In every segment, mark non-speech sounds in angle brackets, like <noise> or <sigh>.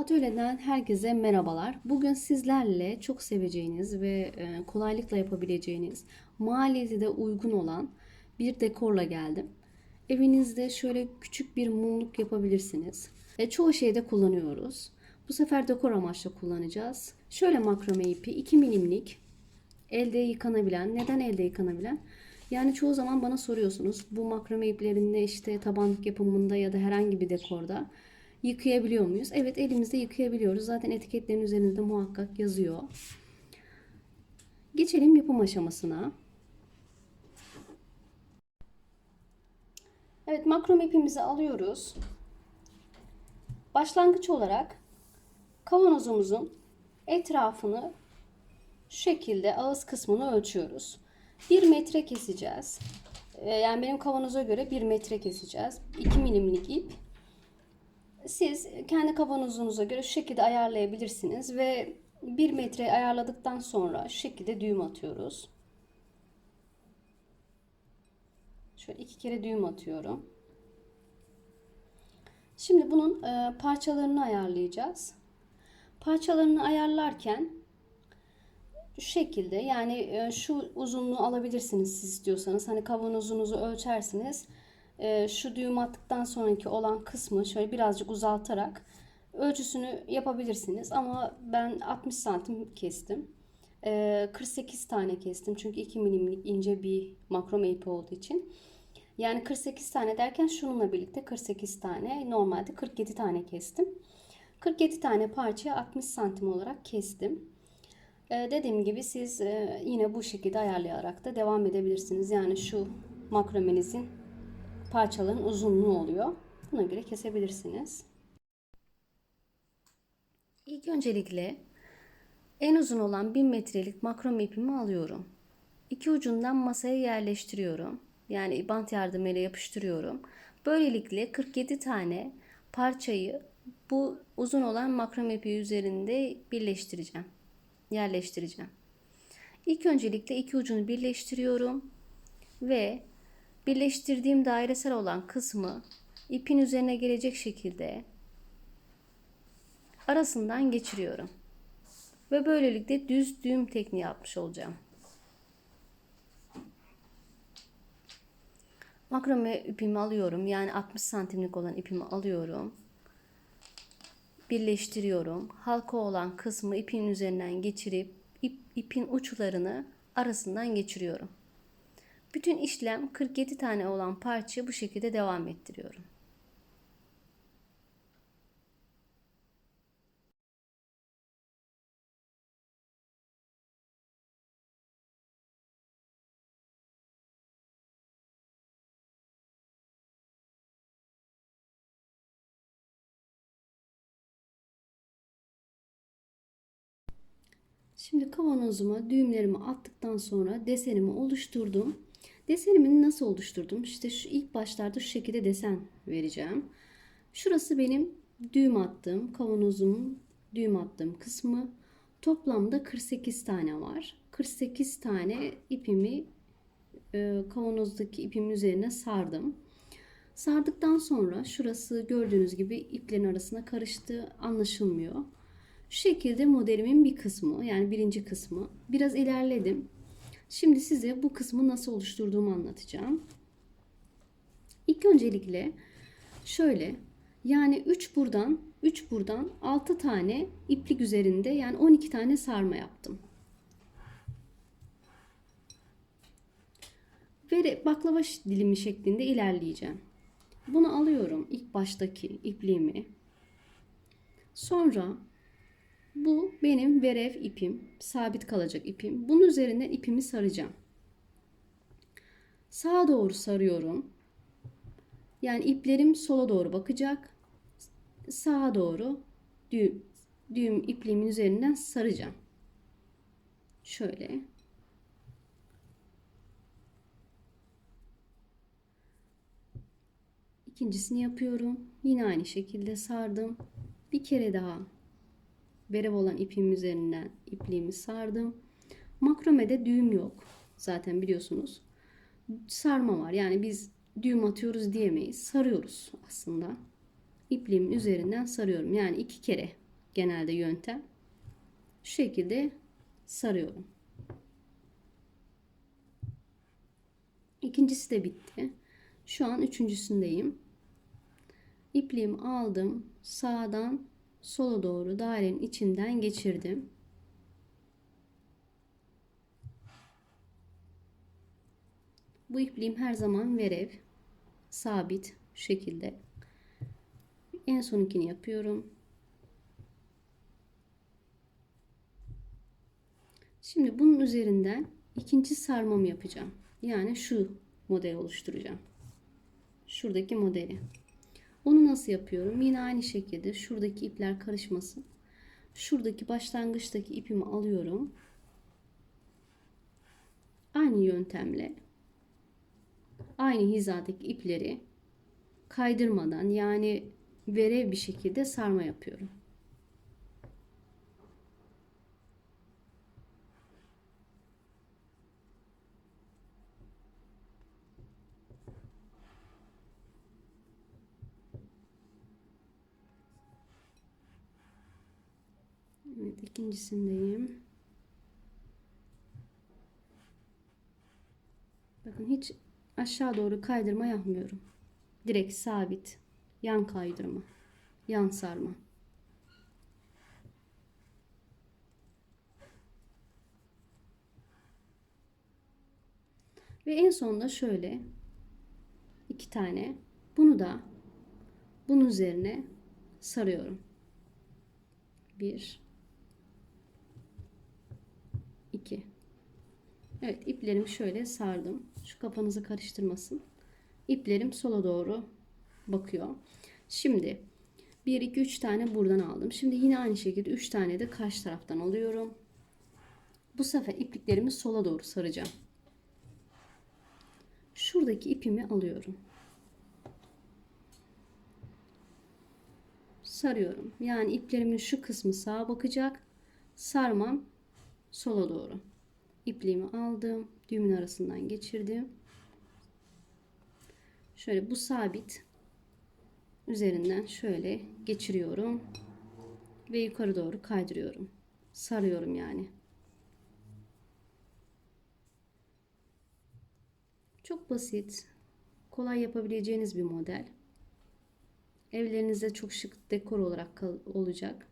Atölyeden herkese merhabalar. Bugün sizlerle çok seveceğiniz ve e, kolaylıkla yapabileceğiniz, maliyeti de uygun olan bir dekorla geldim. Evinizde şöyle küçük bir mumluk yapabilirsiniz. E, çoğu şeyde kullanıyoruz. Bu sefer dekor amaçlı kullanacağız. Şöyle makrame ipi 2 milimlik elde yıkanabilen. Neden elde yıkanabilen? Yani çoğu zaman bana soruyorsunuz bu makrame iplerinde işte tabanlık yapımında ya da herhangi bir dekorda yıkayabiliyor muyuz? Evet elimizde yıkayabiliyoruz. Zaten etiketlerin üzerinde muhakkak yazıyor. Geçelim yapım aşamasına. Evet makrom ipimizi alıyoruz. Başlangıç olarak kavanozumuzun etrafını şu şekilde ağız kısmını ölçüyoruz. 1 metre keseceğiz. Ee, Yani benim kavanoza göre 1 metre keseceğiz. 2 milimlik ip. Siz kendi kavanozunuza göre şu şekilde ayarlayabilirsiniz ve 1 metre ayarladıktan sonra şu şekilde düğüm atıyoruz. Şöyle iki kere düğüm atıyorum. Şimdi bunun e, parçalarını ayarlayacağız. Parçalarını ayarlarken şu şekilde yani e, şu uzunluğu alabilirsiniz siz istiyorsanız. Hani kavanozunuzu ölçersiniz. E, şu düğüm attıktan sonraki olan kısmı şöyle birazcık uzaltarak ölçüsünü yapabilirsiniz. Ama ben 60 santim kestim. E, 48 tane kestim. Çünkü 2 milimlik ince bir makrome ipi olduğu için. Yani 48 tane derken şununla birlikte 48 tane. Normalde 47 tane kestim. 47 tane parçaya 60 santim olarak kestim. Ee, dediğim gibi siz e, yine bu şekilde ayarlayarak da devam edebilirsiniz. Yani şu makromenizin parçaların uzunluğu oluyor. Buna göre kesebilirsiniz. İlk öncelikle en uzun olan 1000 metrelik makrome ipimi alıyorum. İki ucundan masaya yerleştiriyorum. Yani bant yardımıyla yapıştırıyorum. Böylelikle 47 tane parçayı bu uzun olan makrome ipi üzerinde birleştireceğim. Yerleştireceğim. İlk öncelikle iki ucunu birleştiriyorum ve birleştirdiğim dairesel olan kısmı ipin üzerine gelecek şekilde arasından geçiriyorum. Ve böylelikle düz düğüm tekniği yapmış olacağım. Makrame ipimi alıyorum. Yani 60 santimlik olan ipimi alıyorum. Birleştiriyorum. Halka olan kısmı ipin üzerinden geçirip ip, ipin uçlarını arasından geçiriyorum. Bütün işlem 47 tane olan parçayı bu şekilde devam ettiriyorum. Şimdi kavanozuma düğümlerimi attıktan sonra desenimi oluşturdum. Desenimi nasıl oluşturdum? İşte şu ilk başlarda şu şekilde desen vereceğim. Şurası benim düğüm attığım, kavanozumun düğüm attığım kısmı. Toplamda 48 tane var. 48 tane ipimi e, kavanozdaki ipimin üzerine sardım. Sardıktan sonra şurası gördüğünüz gibi iplerin arasına karıştı anlaşılmıyor. Şu şekilde modelimin bir kısmı yani birinci kısmı. Biraz ilerledim. Şimdi size bu kısmı nasıl oluşturduğumu anlatacağım. İlk öncelikle şöyle yani 3 buradan 3 buradan 6 tane iplik üzerinde yani 12 tane sarma yaptım. Ve baklava dilimi şeklinde ilerleyeceğim. Bunu alıyorum ilk baştaki ipliğimi. Sonra bu benim verev ipim, sabit kalacak ipim. Bunun üzerine ipimi saracağım. Sağa doğru sarıyorum. Yani iplerim sola doğru bakacak. Sağa doğru düğüm, düğüm ipliğimin üzerinden saracağım. Şöyle. İkincisini yapıyorum. Yine aynı şekilde sardım. Bir kere daha verev olan ipim üzerinden ipliğimi sardım. Makromede düğüm yok. Zaten biliyorsunuz. Sarma var. Yani biz düğüm atıyoruz diyemeyiz. Sarıyoruz aslında. İpliğimin üzerinden sarıyorum. Yani iki kere genelde yöntem. Şu şekilde sarıyorum. İkincisi de bitti. Şu an üçüncüsündeyim. İpliğimi aldım. Sağdan sola doğru dairenin içinden geçirdim. Bu ipliğim her zaman verev. Sabit şekilde. En sonunkini yapıyorum. Şimdi bunun üzerinden ikinci sarmamı yapacağım. Yani şu model oluşturacağım. Şuradaki modeli. Onu nasıl yapıyorum? Yine aynı şekilde şuradaki ipler karışmasın. Şuradaki başlangıçtaki ipimi alıyorum. Aynı yöntemle aynı hizadaki ipleri kaydırmadan yani verev bir şekilde sarma yapıyorum. Evet ikincisindeyim. Bakın hiç aşağı doğru kaydırma yapmıyorum. Direkt sabit. Yan kaydırma. Yan sarma. Ve en sonunda şöyle iki tane bunu da bunun üzerine sarıyorum. Bir 2 Evet iplerimi şöyle sardım. Şu kafanızı karıştırmasın. İplerim sola doğru bakıyor. Şimdi 1 2 3 tane buradan aldım. Şimdi yine aynı şekilde 3 tane de karşı taraftan alıyorum. Bu sefer ipliklerimi sola doğru saracağım. Şuradaki ipimi alıyorum. Sarıyorum. Yani iplerimin şu kısmı sağa bakacak. Sarmam sola doğru. İpliğimi aldım. Düğümün arasından geçirdim. Şöyle bu sabit üzerinden şöyle geçiriyorum ve yukarı doğru kaydırıyorum. Sarıyorum yani. Çok basit, kolay yapabileceğiniz bir model. Evlerinizde çok şık dekor olarak olacak.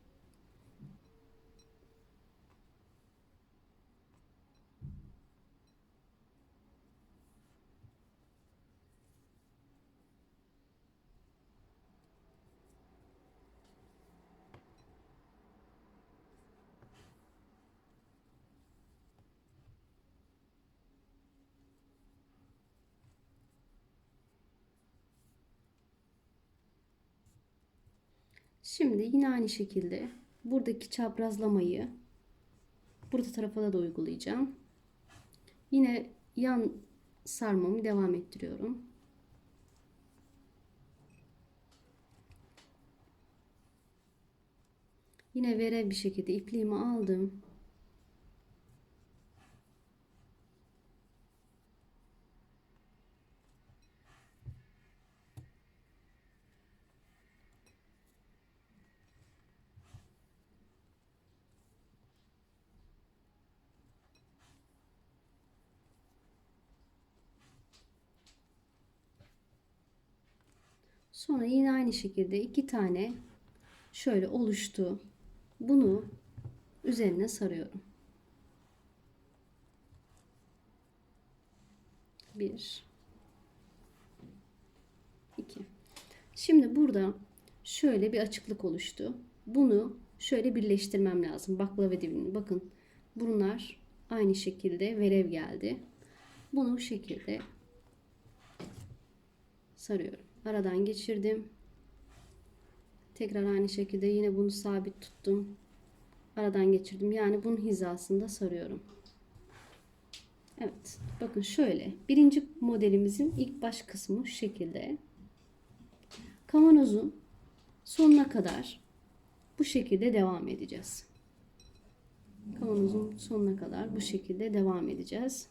Şimdi yine aynı şekilde buradaki çaprazlamayı burada tarafa da uygulayacağım. Yine yan sarmamı devam ettiriyorum. Yine verev bir şekilde ipliğimi aldım. Sonra yine aynı şekilde iki tane şöyle oluştu. Bunu üzerine sarıyorum. Bir, iki. Şimdi burada şöyle bir açıklık oluştu. Bunu şöyle birleştirmem lazım. Baklava dibini. Bakın bunlar aynı şekilde verev geldi. Bunu bu şekilde sarıyorum. Aradan geçirdim. Tekrar aynı şekilde yine bunu sabit tuttum. Aradan geçirdim. Yani bunun hizasında sarıyorum. Evet. Bakın şöyle. Birinci modelimizin ilk baş kısmı şu şekilde. Kavanozun sonuna kadar bu şekilde devam edeceğiz. Kavanozun sonuna kadar bu şekilde devam edeceğiz.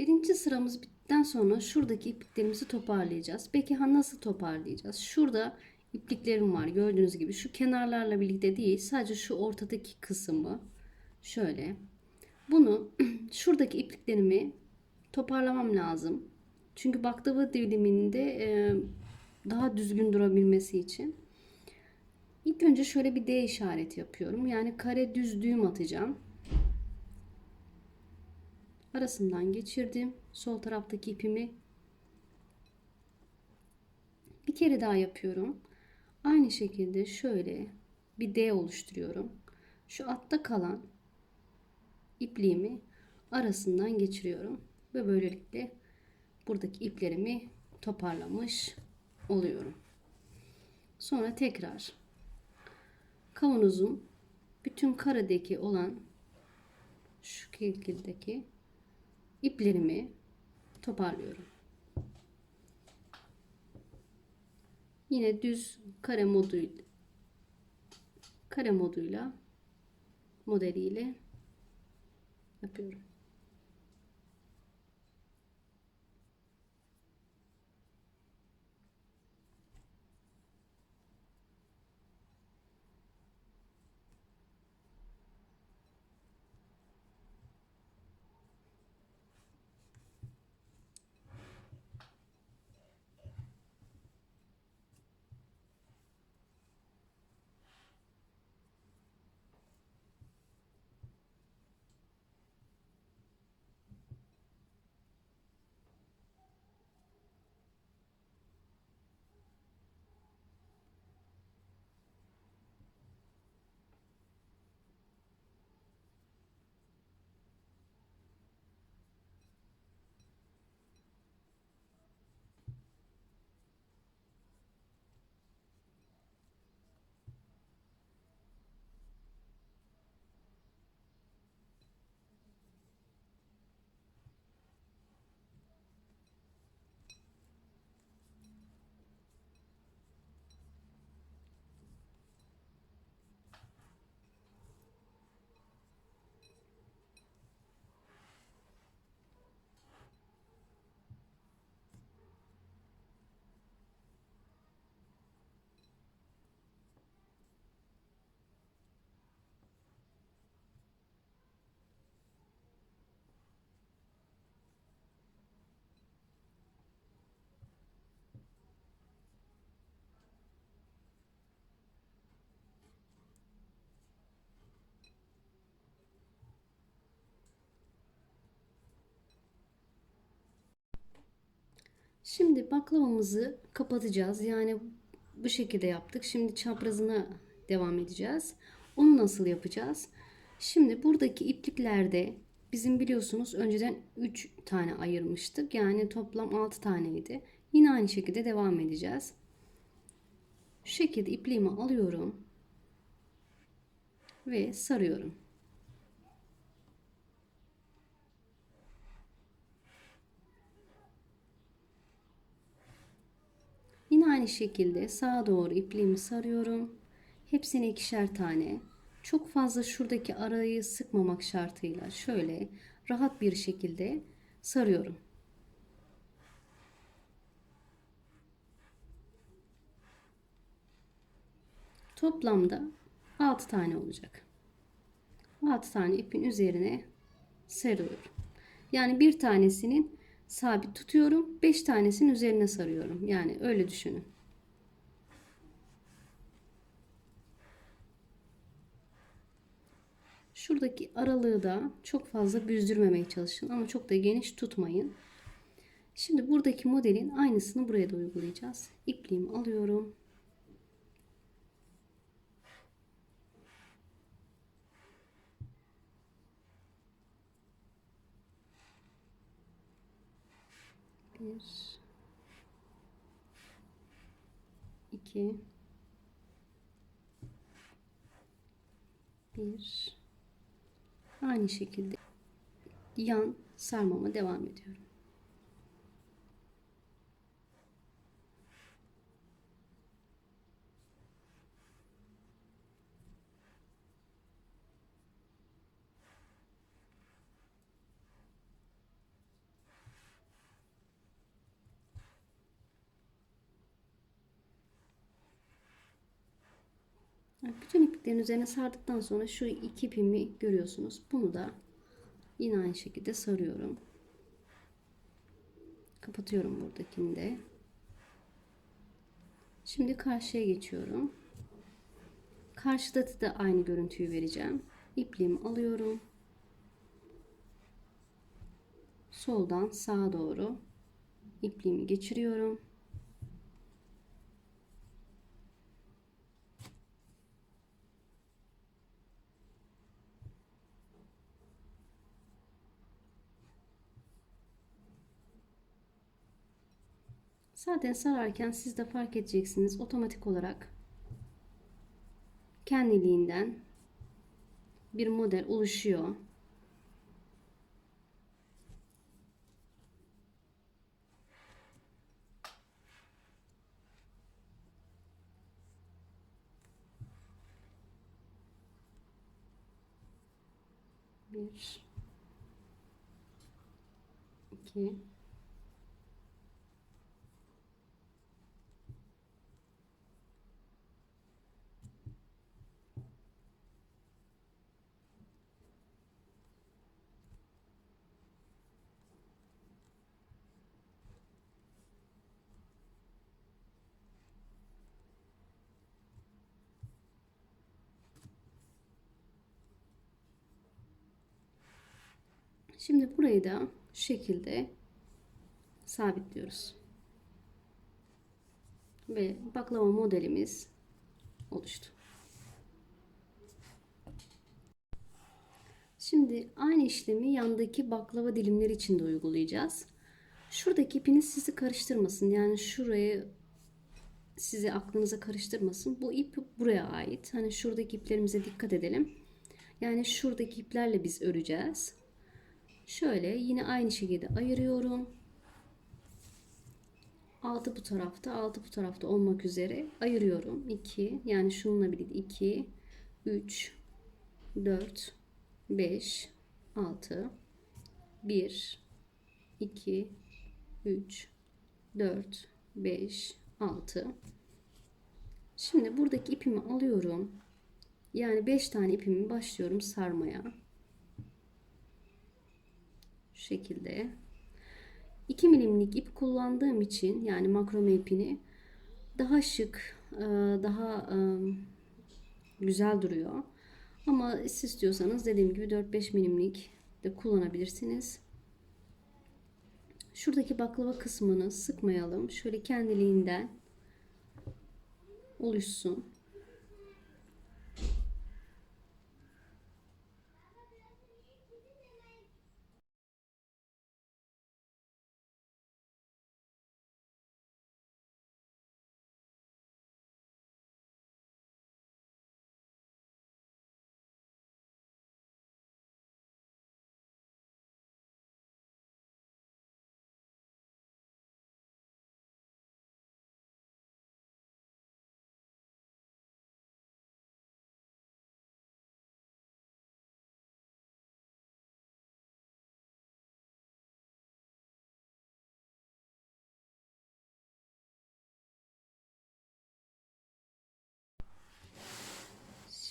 Birinci sıramız bittikten sonra şuradaki ipliklerimizi toparlayacağız. Peki ha nasıl toparlayacağız? Şurada ipliklerim var gördüğünüz gibi. Şu kenarlarla birlikte değil sadece şu ortadaki kısmı şöyle. Bunu <clears throat> şuradaki ipliklerimi toparlamam lazım. Çünkü baklava diliminde e, daha düzgün durabilmesi için. İlk önce şöyle bir D işareti yapıyorum. Yani kare düz düğüm atacağım. Arasından geçirdim. Sol taraftaki ipimi. Bir kere daha yapıyorum. Aynı şekilde şöyle bir D oluşturuyorum. Şu altta kalan ipliğimi arasından geçiriyorum. Ve böylelikle buradaki iplerimi toparlamış oluyorum. Sonra tekrar kavanozun bütün karedeki olan şu şekildeki iplerimi toparlıyorum. Yine düz kare moduyla kare moduyla modeliyle yapıyorum. Şimdi baklavamızı kapatacağız. Yani bu şekilde yaptık. Şimdi çaprazına devam edeceğiz. Onu nasıl yapacağız? Şimdi buradaki ipliklerde bizim biliyorsunuz önceden 3 tane ayırmıştık. Yani toplam 6 taneydi. Yine aynı şekilde devam edeceğiz. Şu şekilde ipliğimi alıyorum ve sarıyorum. Yine aynı şekilde sağa doğru ipliğimi sarıyorum. Hepsine ikişer tane. Çok fazla şuradaki arayı sıkmamak şartıyla şöyle rahat bir şekilde sarıyorum. Toplamda 6 tane olacak. 6 tane ipin üzerine sarıyorum. Yani bir tanesinin sabit tutuyorum. 5 tanesinin üzerine sarıyorum. Yani öyle düşünün. Şuradaki aralığı da çok fazla büzdürmemeye çalışın ama çok da geniş tutmayın. Şimdi buradaki modelin aynısını buraya da uygulayacağız. İpliğimi alıyorum. Bir, iki, bir, aynı şekilde yan sarmama devam ediyorum. İpliklerin üzerine sardıktan sonra şu iki ipimi görüyorsunuz. Bunu da yine aynı şekilde sarıyorum. Kapatıyorum buradakini de. Şimdi karşıya geçiyorum. Karşıda da aynı görüntüyü vereceğim. İpliğimi alıyorum. Soldan sağa doğru ipliğimi geçiriyorum. Zaten sararken siz de fark edeceksiniz otomatik olarak kendiliğinden bir model oluşuyor. Bir, iki, Şimdi burayı da şu şekilde sabitliyoruz. Ve baklava modelimiz oluştu. Şimdi aynı işlemi yandaki baklava dilimleri için de uygulayacağız. Şuradaki ipiniz sizi karıştırmasın. Yani şurayı sizi aklınıza karıştırmasın. Bu ip buraya ait. Hani şuradaki iplerimize dikkat edelim. Yani şuradaki iplerle biz öreceğiz. Şöyle yine aynı şekilde ayırıyorum. Altı bu tarafta, altı bu tarafta olmak üzere ayırıyorum. 2 yani şununla birlikte 2 3 4 5 6 1 2 3 4 5 6 Şimdi buradaki ipimi alıyorum. Yani 5 tane ipimi başlıyorum sarmaya şekilde. 2 milimlik ip kullandığım için yani makrome ipini daha şık e, daha e, güzel duruyor. Ama siz istiyorsanız dediğim gibi 4-5 milimlik de kullanabilirsiniz. Şuradaki baklava kısmını sıkmayalım. Şöyle kendiliğinden oluşsun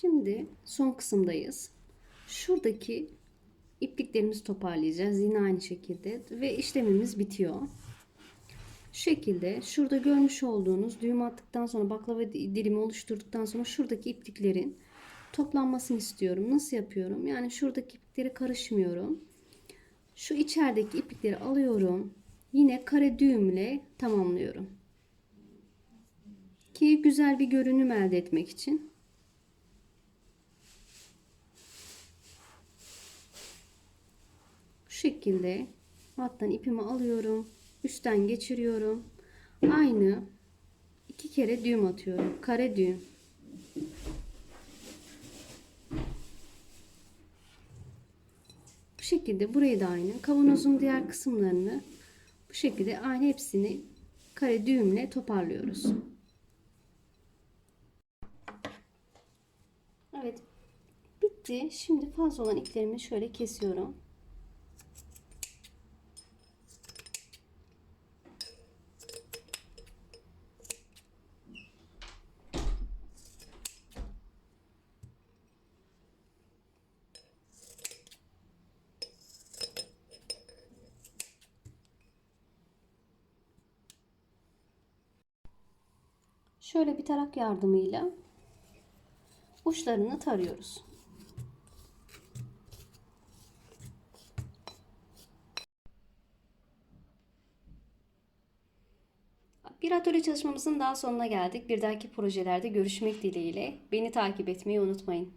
Şimdi son kısımdayız. Şuradaki ipliklerimizi toparlayacağız. Yine aynı şekilde ve işlemimiz bitiyor. Şu şekilde şurada görmüş olduğunuz düğüm attıktan sonra baklava dilimi oluşturduktan sonra şuradaki ipliklerin toplanmasını istiyorum. Nasıl yapıyorum? Yani şuradaki iplikleri karışmıyorum. Şu içerideki iplikleri alıyorum. Yine kare düğümle tamamlıyorum. Ki güzel bir görünüm elde etmek için. Şekilde alttan ipimi alıyorum. Üstten geçiriyorum. Aynı iki kere düğüm atıyorum. Kare düğüm. Bu şekilde burayı da aynı. Kavanozun diğer kısımlarını bu şekilde aynı hepsini kare düğümle toparlıyoruz. Evet. Bitti. Şimdi fazla olan iplerimi şöyle kesiyorum. Şöyle bir tarak yardımıyla uçlarını tarıyoruz. Bir atölye çalışmamızın daha sonuna geldik. Bir dahaki projelerde görüşmek dileğiyle. Beni takip etmeyi unutmayın.